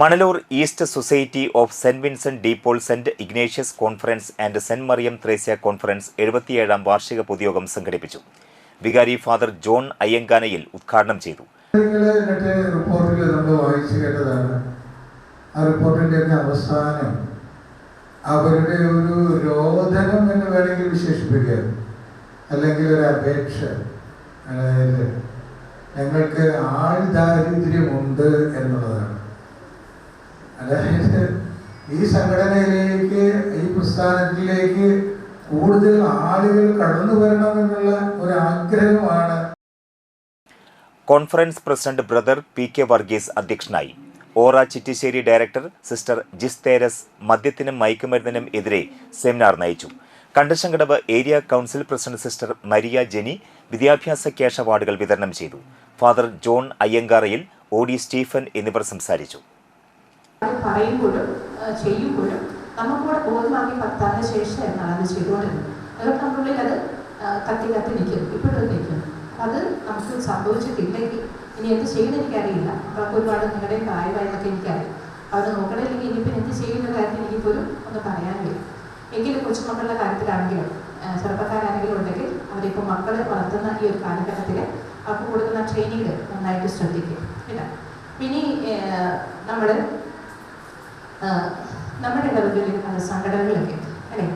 Manalur east society of Saint Vincent de Paul Saint Ignatius conference and Saint Mariam Thresia conference എഴുപത്തിയേഴാം വാർഷിക പൊതുയോഗം സംഘടിപ്പിച്ചു. വികാരി father John അയ്യങ്കാനയിൽ ഉദ്ഘാടനം ചെയ്തു. അവരുടെ ഒരു രോധനം എന്ന് വേണമെങ്കിൽ വിശേഷിപ്പിക്കാം. അല്ലെങ്കിൽ ഒരു അപേക്ഷ. അതായത് ഞങ്ങൾക്ക് ആൾ ദാരിദ്ര്യമുണ്ട് എന്നുള്ളതാണ്. അതായത് ഈ സംഘടനയിലേക്ക് ഈ പ്രസ്ഥാനത്തിലേക്ക് കൂടുതൽ ആളുകൾ കടന്നു വരണമെന്നുള്ള ഒരു ആഗ്രഹമാണ് conference president brother P K Varghese അധ്യക്ഷനായി. ഓറ ചിറ്റിശ്ശേരി ഡയറക്ടർ സിസ്റ്റർ ജിസ് തേരസ് മദ്യത്തിനും മയക്കുമരുന്നിനും എതിരെ സെമിനാർ നയിച്ചു. Kandassankadavu area council president sister Maria Jeny വിദ്യാഭ്യാസ ക്യാഷ് അവാർഡുകൾ വിതരണം ചെയ്തു. Father John Ayyankarayil O D Stephen എന്നിവർ സംസാരിച്ചു. പറയുമ്പോഴും ചെയ്യുമ്പോഴും നമുക്കിവിടെ ബോധമാക്കി പത്താറിന് എന്നാണ് അത് ചെയ്തുകൊണ്ടിരുന്നത്. അതൊക്കെ നമ്മുടെ ഉള്ളിൽ അത് കത്തി കത്തി നിൽക്കുന്നു ഇപ്പോഴും നിൽക്കുന്നു. അത് നമുക്ക് സംഭവിച്ചിട്ടില്ലെങ്കിൽ ഇനി എന്ത് ചെയ്യുന്ന എനിക്കറിയില്ല. അപ്പോൾ ഒരുപാട് നിങ്ങളുടെ പ്രായമായെന്നൊക്കെ എനിക്കറിയാം. അവർ നോക്കണമെങ്കിൽ ഇനിയിപ്പോൾ എന്ത് ചെയ്യുന്ന കാര്യത്തിൽ എനിക്കിപ്പോഴും ഒന്ന് പറയാൻ വരും എങ്കിലും കൊച്ചുമക്കളുടെ കാര്യത്തിലാണെങ്കിലും ചെറുപ്പക്കാരാണെങ്കിലും ഉണ്ടെങ്കിൽ അവരിപ്പോൾ മക്കളെ വളർത്തുന്ന ഈ ഒരു കാലഘട്ടത്തിൽ അവർക്ക് കൊടുക്കുന്ന ട്രെയിനിങ് നന്നായിട്ട് ശ്രദ്ധിക്കും കേട്ടോ? പിന്നെ നമ്മൾ നമ്മുടെ അത് സംഘടനകളൊക്കെ അല്ലേ?